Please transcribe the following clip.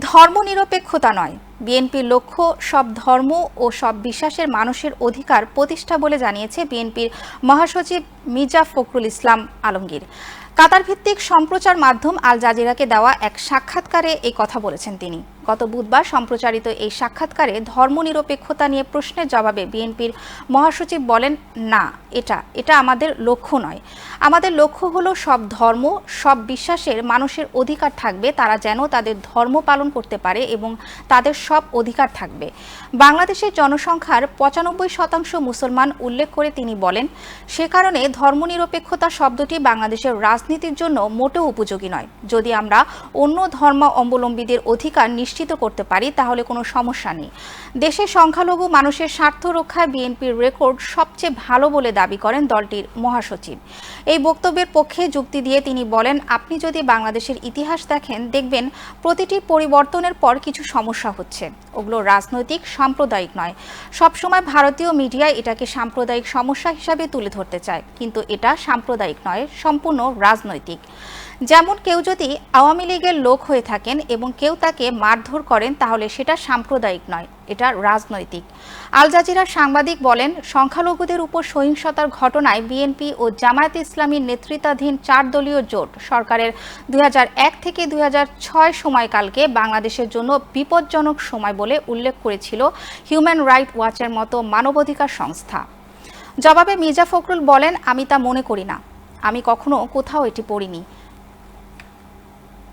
ধর্মনিরপেক্ষতা নয়। বিএনপির লক্ষ্য সব ধর্ম ও সব বিশ্বাসের মানুষের অধিকার প্রতিষ্ঠা বলে জানিয়েছে বিএনপির মহাসচিব মির্জা ফখরুল ইসলাম আলমগীর। কাতার ভিত্তিক সম্প্রচার মাধ্যম আল জাজিরাকে দেওয়া এক সাক্ষাৎকারে এই কথা বলেছেন তিনি। গত বুধবার সম্প্রচারিত এই সাক্ষাৎকারে ধর্মনিরপেক্ষতা নিয়ে প্রশ্নের জবাবে বিএনপির মহাসচিব বলেন, না, এটা এটা আমাদের লক্ষ্য নয়। আমাদের লক্ষ্য হলো সব ধর্ম, সব বিশ্বাসের মানুষের অধিকার থাকবে। তারা যেন তাদের ধর্ম পালন করতে পারে এবং তাদের সব অধিকার থাকবে। বাংলাদেশের জনসংখ্যার পঁচানব্বই শতাংশ মুসলমান উল্লেখ করে তিনি বলেন, সে কারণে ধর্মনিরপেক্ষতা শব্দটি বাংলাদেশের রাজনীতির জন্য মোটেও উপযোগী নয়। যদি আমরা অন্য ধর্ম অবলম্বীদের অধিকার নিশ্চিত করতে পারি, তাহলে কোনো সমস্যা নেই। দেশের সংখ্যালঘু মানুষের স্বার্থ রক্ষায় বিএনপির রেকর্ড সবচেয়ে ভালো বলে দাবি করেন দলটির মহাসচিব। এই বক্তব্যের পক্ষে যুক্তি দিয়ে তিনি বলেন, আপনি যদি বাংলাদেশের ইতিহাস দেখেন, দেখবেন প্রতিটি পরিবর্তনের পর কিছু সমস্যা হচ্ছে। ওগুলো রাজনৈতিক, সাম্প্রদায়িক নয়। সবসময় ভারতীয় মিডিয়া এটাকে সাম্প্রদায়িক সমস্যা হিসাবে তুলে ধরতে চায়। কিন্তু এটা সাম্প্রদায়িক নয়, সম্পূর্ণ রাজনৈতিক। যেমন কেউ যদি আওয়ামী লীগের লোক হয়ে থাকেন এবং কেউ তাকে মারধর করেন, তাহলে সেটা সাম্প্রদায়িক নয়, এটা রাজনৈতিক। আল জাজিরার সাংবাদিক বলেন, সংখ্যালঘুদের উপর সহিংসতার ঘটনায় বিএনপি ও জামায়াত ইসলামীর নেতৃত্বাধীন চার দলীয় জোট সরকারের দুই হাজার এক থেকে দুই হাজার ছয় সময়কালকে বাংলাদেশের জন্য বিপজ্জনক সময় বলে উল্লেখ করেছিল হিউম্যান রাইট ওয়াচের মতো মানবাধিকার সংস্থা। জবাবে মির্জা ফখরুল বলেন, আমি তা মনে করি না। আমি কখনো কোথাও এটি পড়িনি।